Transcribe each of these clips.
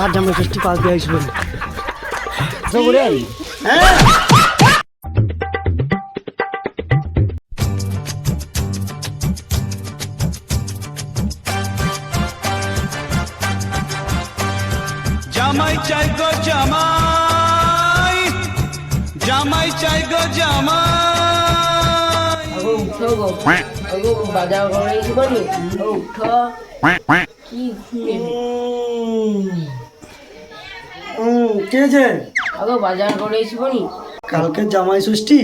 আর জামাই ষষ্ঠী পাঁচ দিয়ে আসব। তো করে আই হ্যাঁ জামাই চাই গো জামাই জামাই চাই গো জামাই। বাজার করে বলি উঠো। কি উম, কে আছে আগো বাজার করে বলি কালকে জামাই ষষ্ঠী?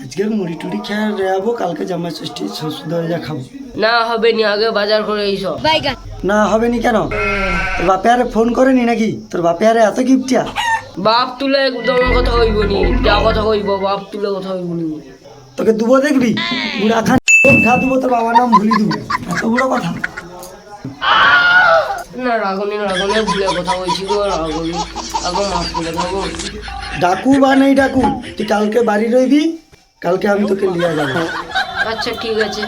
আজকে মুড়ি টুড়ি খেয়ে রেয়াবো কালকে জামাই ষষ্ঠী শ্বশুর খাব। না হবে নি আগে বাজার করে এসো। না হবে নি কেন? তোর বাপে আরে ফোন করেনি নাকি? তোর বাপে আরে এত গিফটিয়া? বাপ তুলে একদম কথা কইব নি। যা কথা কইব বাপ তুলে কথা কইব নি। তোকে দুবো দেখবি? বুড়া খান দুবো তোর বাবার নাম ভুলি দেবো। এত বড় কথা। না রাগনি রাগনে ভুলে কথা কইছি গো রাগনি। আগো মাফ করে দাও ডাকু বা নেই ডাকু তুই কালকে বাড়ি রইবি কালকে আমি তোকে নিয়ে যাব। আচ্ছা ঠিক আছে।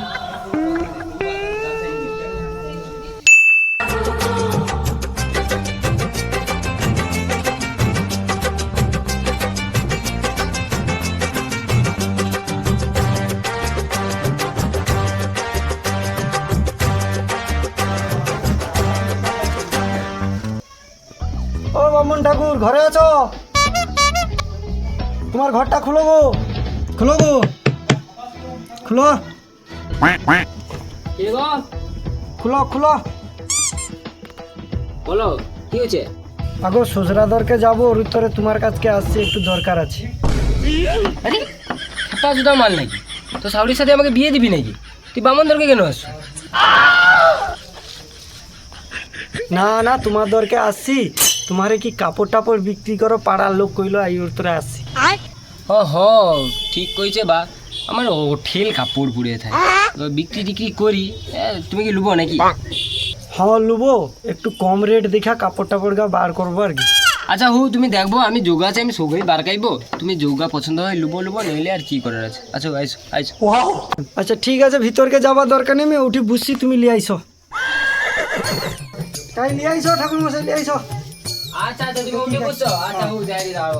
ও বামন ঠাকুর ঘরে আছো? তোমার ঘরটা খুলো গো। খুলো গো। খুলো। খুলো খুলো। বলো কি হয়েছে? আগো শ্বশুরা দরকে যাব ওর উত্তরে তোমার কাছকে আসছে একটু দরকার আছে। আরে জুতা মাল নাকি? তো সাউরির সাথে আমাকে বিয়ে দিবি নাকি? তুই বামন দরকে কেন আসছো? না না তোমার দরকে আসছি। তোমারে কি কাপড় টাপড় বিক্রি করো? পাড়ার লোক কইলো আই ওর তোরে আসছি। হ হ ঠিক কইছে বা। আমার হোটেল কাপড় পুড়ে থাকে। বিক্রি টিক্রি করি। এ, তুমি কি লুবো নাকি? হ্যাঁ লুবো। একটু কম রেট দেখা কাপড় টাপড় গা বার করব আর কি। আচ্ছা হু তুমি দেখব আমি যোগা আছে আমি সবাই বার খাইবো। তুমি যোগা পছন্দ হয় লুবো লুবো নইলে আর কি করার আছে? আচ্ছা আইসো আইসো। আচ্ছা ঠিক আছে ভিতরকে যাবার দরকার নেই আমি উঠি বুঝছি তুমি লিয়ে আইসো তাই লিয়ে আইসো ঠাকুর মশাই লিয়ে আইসো আচ্ছা আচ্ছা তুমি উঠে বসো। আচ্ছা হু যাই দাও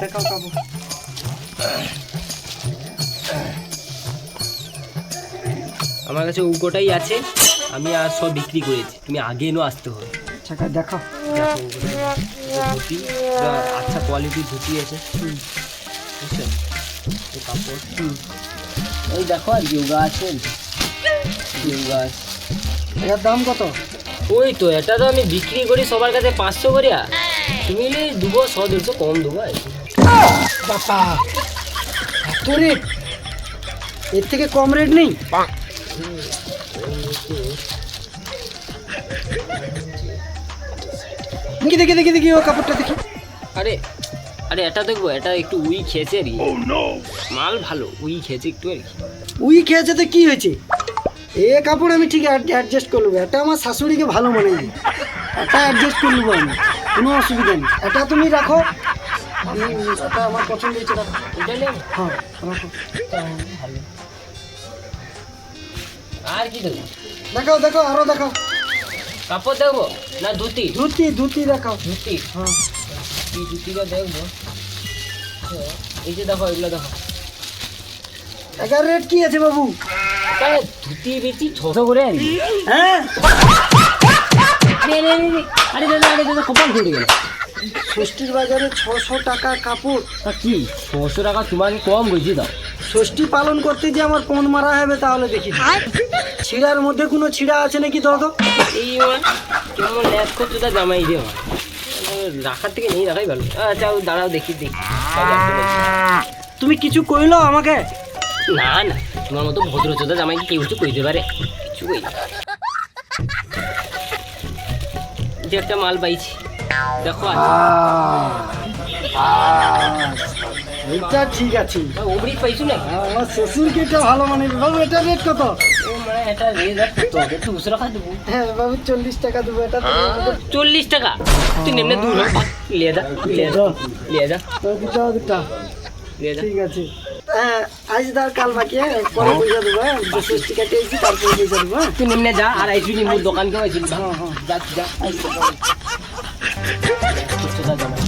দেখাও কাপড় আমার কাছে উগোটাই আছে আমি আর সব বিক্রি করেছি। তুমি আগে এনো আসতে হবে। আচ্ছা দেখো। ধুতি আচ্ছা কোয়ালিটির ধুতি আছে। বুঝছ? এই কাপড়। ওই দেখো আর যোগা আছে। যোগা আছে। এটার দাম কত? ওই তো এটা তো আমি বিক্রি করি সবার কাছে পাঁচশো করিয়া। তুমি দুবো শ দেড়শো কম দেবো বাবা এত রেট এর থেকে কম রেট নেই? দেখি দেখি দেখি দেখি ও কাপড়টা দেখি। আরে আরে এটা দেখব এটা একটু উই খেয়েছে আর মাল ভালো উই খেয়েছে একটু আর কি। উই খেয়েছে তো কি হয়েছে? এ কাপড় আমি ঠিক অ্যাডজাস্ট করে নেব এটা আমার শাশুড়িকে ভালো মনে হয় এটা অ্যাডজাস্ট করে নেব আমি। কোনো অসুবিধা নেই। এটা তুমি রাখো। এটা আমার পছন্দ হয়েছে হ্যাঁ রাখো আর কি দেবো? দেখাও দেখো আরও দেখাও। কাপড় দেখব না ধুতি? ধুতি ধুতি দেখাও। ধুতি? হ্যাঁ। ধুতিটা দেখব এই যে দেখো এগুলো দেখো। এটার রেট কি আছে বাবু? ধুতি বেচি ছশো করে হ্যাঁ? নে, নে, নে, নে। আরে দাদা আরে দাদা কপাল ঘুরে গেল। ষষ্ঠীর বাজারে ছশো টাকা কাপড়। কি ছশো টাকা তোমাকে কম বুঝিয়ে দাও? ষষ্ঠী পালন করতে যে আমার পণ মারা হবে তাহলে দেখি। ছিঁড়ার মধ্যে কোনো ছিঁড়া আছে নাকি দাদা? এই কেমন ল্যাস করছ তা জামাই আমার রাখার থেকে নেই রাখাই ভালো। আচ্ছা দাঁড়াও দেখি দেখি। তুমি কিছু কইলো আমাকে? না না তোমার মতো ভদ্রচোদা জামাই কি কেউ কিছু কইতে পারে। কিছু কই যে একটা মাল পাইছি। দেখো এটা ঠিক আছে। অমৃত পাইছো না আমার শ্বশুরকে এটা ভালো মানে বাবু এটা রেট কত? এটা দেবো। হ্যাঁ বাবু চল্লিশ টাকা দেবো এটা চল্লিশ টাকা? তুই নেমনে দূর লিয়ে যা লিয়ে যা লিয়ে যা। ঠিক আছে। হ্যাঁ, আজ তার কাল বাকি হ্যাঁ? পরে পয়সা দেবো হ্যাঁ? ষষ্ঠী কাটিয়েছি তারপরে পয়সা দেবো হ্যাঁ? তুই নিম্নে যা আর আইসুনি মোর দোকান কেউ হ্যাঁ হ্যাঁ। যা যা। আইসু যা জামাই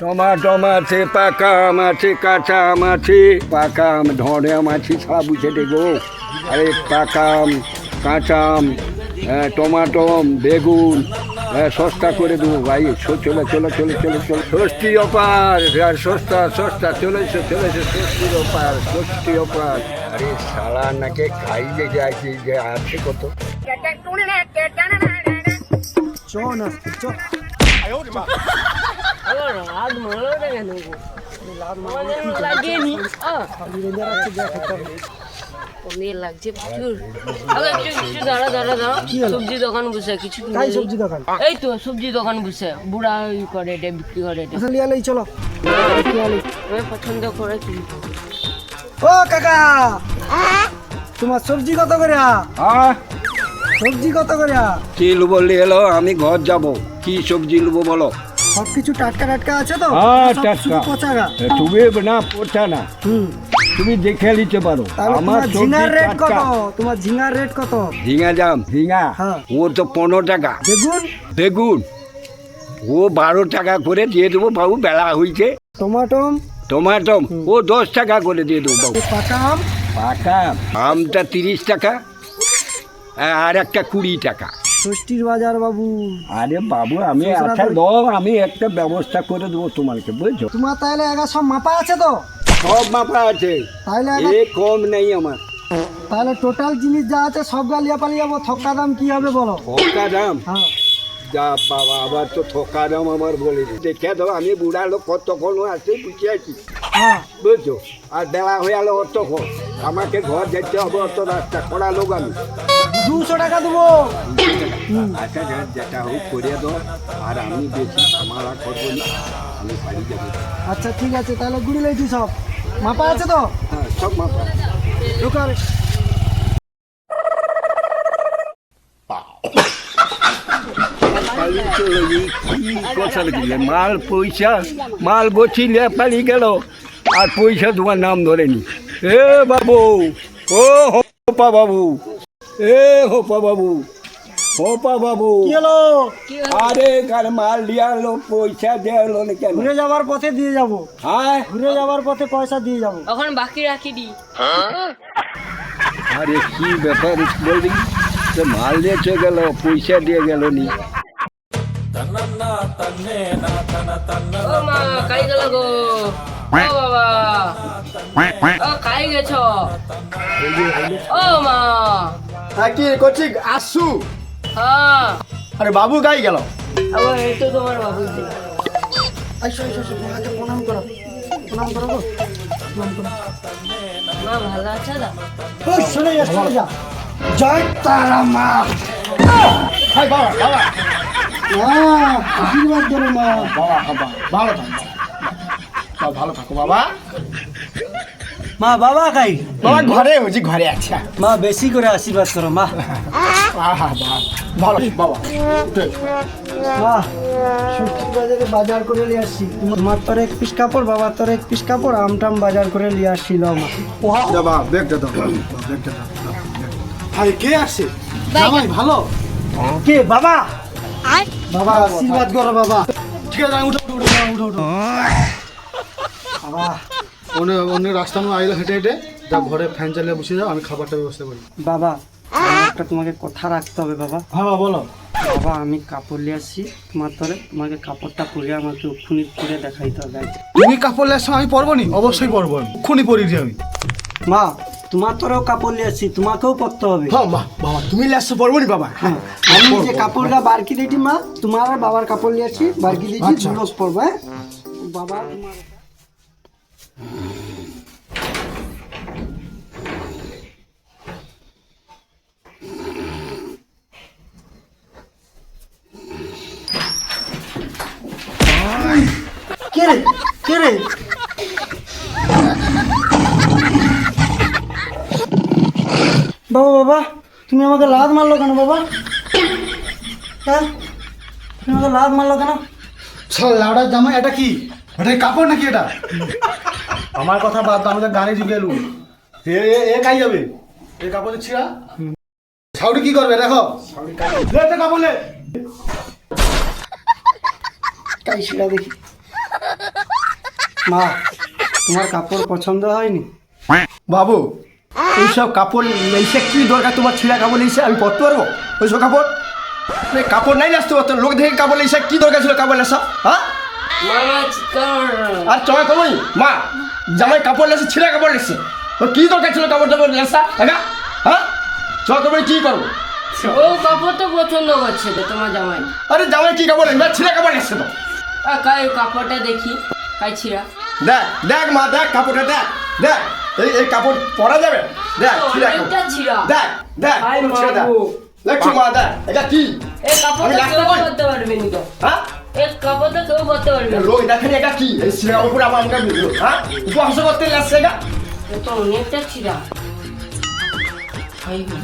টমাটো আছে পাকা আম আছে কাঁচা আম আছে পাকা আম ধরে আম আছে বুঝে দেখো আরে পাকা আম কাঁচা আম হ্যাঁ, টমাটো বেগুন হ্যাঁ, সস্তা করে দেবো ভাই। চলো চলে চলে চলে চলো। ষষ্ঠী অপার আর সস্তা সস্তা চলেছে চলেছে ষষ্ঠীর অপার ষষ্ঠী অপার আরে সারা নাকে খাইয়ে যায় যে আছে কত। চ না চ না কেন পনির লাগছে প্রচুর। একটু কিছু দাঁড়া দাঁড়া দাঁড়া। সবজি দোকান বসে কিছু তাই সবজি দোকান? এই তো সবজি দোকান বসে। বুড়া ই করে এটা বিক্রি করে এটা। আচ্ছা লিয়ালেই চলো। আমি পছন্দ করে ও কাকা! তোমার সবজি কত করে? সবজি কত করে? কি নেব এলো? আমি ঘর যাব। কি সবজি নেব বলো? সবকিছু টাটকা টাটকা আছে তো? হ্যাঁ, টাটকা। পচাগা এ, তুমি না পড়ছা না। হুম। তুমি দেখে নিতে পারো। আমার ঝিঙার রেট কত? তোমার ঝিঙার রেট কত? ঝিঙা জাম ঝিঙা? হ্যাঁ। ও তো পনেরো টাকা। বেগুন? বেগুন। ও বারো টাকা করে দিয়ে দেবো বাবু বেলা হয়েছে টমাটো টমাটো ও দশ টাকা করে দিয়ে দেবো বাবু। পাকা আম? পাকা আমটা তিরিশ টাকা হ্যাঁ, আর একটা কুড়ি টাকা। ষষ্ঠীর বাজার বাবু। আরে বাবু আমি আচ্ছা দাও আমি একটা ব্যবস্থা করে দেবো তোমাকে বুঝছ? তোমার তাহলে এগা সব মাপা আছে তো? সব মাপা আছে। তাহলে এ কম নেই আমার। তাহলে টোটাল জিনিস যা আছে সব গালিয়া পালিয়ে যাব। থক্কা দাম কি হবে বলো? থকা দাম? হ্যাঁ। যা বাবা আবার তো থকা দাম আমার বলে দেখে দাও আমি বুড়া লোক কতক্ষণ আসতে বুঝে আছি। হ্যাঁ। বুঝছ? আর বেলা হয়ে গেল অতক্ষণ। আমাকে ঘর যেতে হবে অত রাস্তা করা লোক আমি। দুশো টাকা দেবো। আচ্ছা যা যেটা হোক করে দাও। আর আমি বেশি আমারা করব না। আমি বাড়ি যাব। আচ্ছা ঠিক আছে তাহলে গুড়ি লইছি সব। মাপা আছে তো? হ্যাঁ সব মাপা। ঢোকার মাল পয়সা মাল বছিলে পালি গেল আর পয়সা তোমার নাম ধরেনি। এ বাবু ও হোপা বাবু এ হোপা বাবু। হোপা বাবু। কি হলো? আরে কার মাল দিয়া লো পয়সা দেওয়া হলো না কেন? ঘুরে যাওয়ার পথে দিয়ে যাব। হ্যাঁ? ঘুরে যাওয়ার পথে পয়সা দিয়ে যাব। এখন বাকি রাখি দি। আরে কি ব্যাপার বলবি? তো মাল দিয়ে চলে গেল পয়সা দিয়ে গেল নি। ও মা কাই গেল গো? ও বাবা। ও কাই গেছ? ও মা। কি করছি আসু। আরে বাবু গাই গেল। আবার এই তো তোমার বাবু আইসো আইসো আইসো মাকে প্রণাম করো। প্রণাম করো গো। প্রণাম করো। মা ভালো আছে দা ও শুনে যা শুনে যা। জয় তারা মা। হাই বাবা বাবা। হ্যাঁ আশীর্বাদ করো মা। বাবা বাবা ভালো থাকো ভালো থাকো বাবা। মা বাবা কাই? বাবা ঘরে হয়েছি ঘরে আচ্ছা মা বেশি করে আশীর্বাদ করো মা। আহা ভালো বাবা। মা সবজি বাজারে বাজার করে নিয়ে আসছি। তোমার তোর এক পিস কাপড় বাবার তোর এক পিস কাপড় আমটাম বাজার করে নিয়ে আসছিল মা। বাবা ব্যাগটা দাও ব্যাগটা দাও ভাই কে আসে? জামাই ভালো? কে বাবা? বাবা আশীর্বাদ করো বাবা। ঠিক আছে উঠো উঠো উঠো উঠো উঠো। বাবা। অন্য অন্য রাস্তা নয় আইলে হেঁটে হেঁটে। যা ঘরে ফ্যান চালিয়ে বসে যাও আমি খাবারটা ব্যবস্থা করি। বাবা আমার একটা তোমাকে কথা রাখতে হবে বাবা। হ্যাঁ বাবা বলো। বাবা আমি কাপড় নিয়ে আসছি তোমার তোরে। তোমাকে কাপড়টা পরে আমাকে উখুনি করে দেখাইতে হবে তুমি কাপড় লেসো আমি পরবো নি? অবশ্যই পরবো আমি। খুনি পরি আমি। মা তোমার তোরেও কাপড় নিয়ে আসছি তোমাকেও পরতে হবে। হ্যাঁ মা বাবা তুমি লেসো পরবো নি বাবা? হ্যাঁ আমি যে কাপড়টা বারকি দিয়েছি মা তোমার আর বাবার কাপড় নিয়ে আসছি বারকি দিয়েছি আচ্ছা। দুলোস পরবো হ্যাঁ? বাবা তোমার বাবা বাবা তুমি আমাকে লাদ মারলো কেন বাবা? হ্যাঁ? তুমি আমাকে লাভ মারলো কেন? সব লাউডার জামা এটা কি? এটা কাপড় নাকি এটা? আমার কথা বাদ দাও, আমি তো গানে যুগে এলু এ এ- যাবে? এ কাপড় ছিঁড়া? ছাউরি কি করবে দেখো। লে তো কাপড় লে। তাই সেটা দেখি? মা তোমার কাপড় পছন্দ হয়নি? বাবু এইসব কাপড় এইসে কি দরকার তোমার ছিঁড়া কাপড় এইসে আমি পরতে পারব? ওইসব কাপড়? কাপড় নাই আসতে পারতো লোক দেখে কাপড় এইসে কি দরকার ছিল কাপড় লেসা? হ্যাঁ? আর চয় কমই? মা জামাই কাপড় লেসে ছিঁড়া কাপড় লেসে। তো কি দরকার ছিল কাপড় টাপড় লেসা? হ্যাঁ? হ্যাঁ চয় কমই কি করব? ও কাপড়টা পছন্দ করছে তো তোমার জামাই। আরে জামাই কি কাপড়? লেসে ছিঁড়া কাপড় লেসে তো। কাই কাপড়টা দেখি। কাই ছিড়া। দেখ দেখ মা দেখ কাপড়টা দেখ দেখ। এই এই কাপড় পরা যাবে? দেখ ছিঁড়া কাপড় দেখ। দেখ ছিঁড়া দেখ। মাগো। মা দেখ এটা কি? এই কাপড়টা কেউ করতে পারবে নি তো। হ্যাঁ? এই কাপড়টা কেউ করতে পারবে না। লোক দেখেনি এটা কি? এই ছিঁড়া কাপড় আমার হ্যাঁ? উপহাস করতে লাগছে এটা? এটা অনেকটা ছিড়া গো।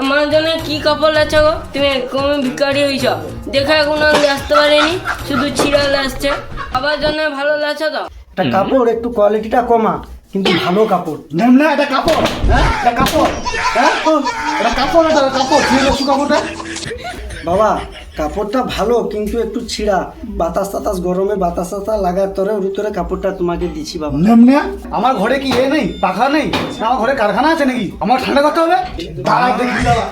আমার জন্য কি কাপড় লাগছে গো? তুমি একদম ভিকারি হয়েছ। দেখে এখন আর আসতে পারিনি শুধু ছিঁড়া লাগছে। আবার জন্য ভালো লাগছে তো? এটা কাপড় একটু কোয়ালিটিটা কমা কিন্তু ভালো কাপড়। নেম না এটা কাপড়। হ্যাঁ এটা কাপড়। হ্যাঁ এটা কাপড় এটা কাপড়। ছিঁড়ে গেছো কাপড়টা। বাবা কাপড়টা ভালো কিন্তু একটু ছিঁড়া। বাতাস তাতাস গরমে বাতাস তাতাস লাগার তরে ওর কাপড়টা তোমাকে দিছি বাবা। নেম না আমার ঘরে কি এ নেই পাখা নেই? আমার ঘরে কারখানা আছে নাকি? আমার ঠান্ডা করতে হবে? দাঁড়া দেখি দাঁড়া।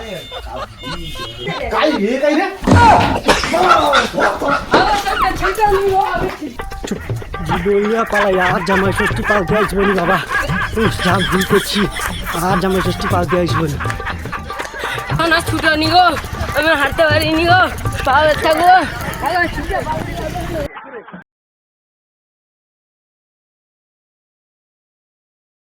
কাই রে কাই রে বলিয়া পালাই আর জামাই ষষ্ঠী পাস দিয়ে আসব নি বাবা। যা ভুল করছি। আর জামাই ষষ্ঠী পাস দিয়ে আসব নি না ছুটো নি গো আমি হাঁটতে পারিনি গো পা ব্যথা গো।